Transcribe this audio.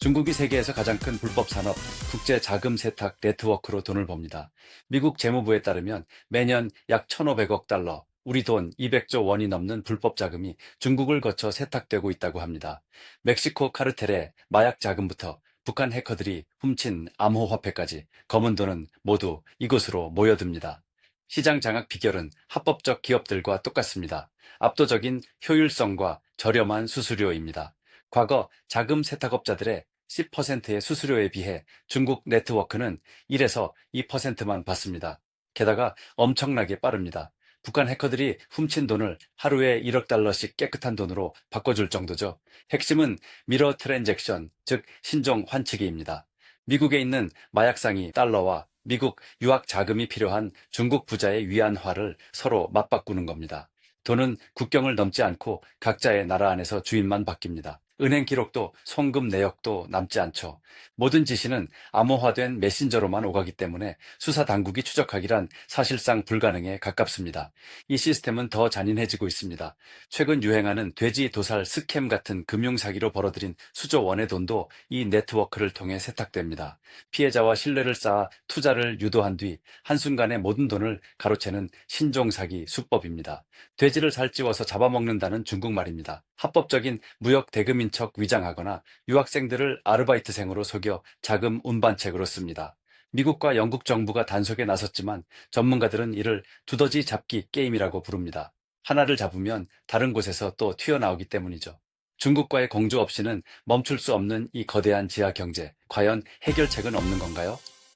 중국이 세계에서 가장 큰 불법 산업 국제 자금 세탁 네트워크로 돈을 법니다. 미국 재무부에 따르면 매년 약 1,500억 달러, 우리 돈 200조 원이 넘는 불법 자금이 중국을 거쳐 세탁되고 있다고 합니다. 멕시코 카르텔의 마약 자금부터 북한 해커들이 훔친 암호화폐까지 검은 돈은 모두 이곳으로 모여듭니다. 시장 장악 비결은 합법적 기업들과 똑같습니다. 압도적인 효율성과 저렴한 수수료입니다. 과거 자금 세탁업자들의 10%의 수수료에 비해 중국 네트워크는 1에서 2%만 받습니다. 게다가 엄청나게 빠릅니다. 북한 해커들이 훔친 돈을 하루에 1억 달러씩 깨끗한 돈으로 바꿔줄 정도죠. 핵심은 미러 트랜잭션, 즉 신종 환치기입니다. 미국에 있는 마약상이 달러와 미국 유학 자금이 필요한 중국 부자의 위안화를 서로 맞바꾸는 겁니다. 돈은 국경을 넘지 않고 각자의 나라 안에서 주인만 바뀝니다. 은행 기록도 송금 내역도 남지 않죠. 모든 지시는 암호화된 메신저로만 오가기 때문에 수사 당국이 추적하기란 사실상 불가능에 가깝습니다. 이 시스템은 더 잔인해지고 있습니다. 최근 유행하는 돼지 도살 스캠 같은 금융 사기로 벌어들인 수조 원의 돈도 이 네트워크를 통해 세탁됩니다. 피해자와 신뢰를 쌓아 투자를 유도한 뒤 한순간에 모든 돈을 가로채는 신종 사기 수법입니다. 돼지를 살찌워서 잡아먹는다는 중국말입니다. 합법적인 무역 대금인 척 위장하거나 유학생들을 아르바이트생으로 속여 자금 운반책으로 씁니다. 미국과 영국 정부가 단속에 나섰지만 전문가들은 이를 두더지 잡기 게임이라고 부릅니다. 하나를 잡으면 다른 곳에서 또 튀어나오기 때문이죠. 중국과의 공조 없이는 멈출 수 없는 이 거대한 지하 경제, 과연 해결책은 없는 건가요?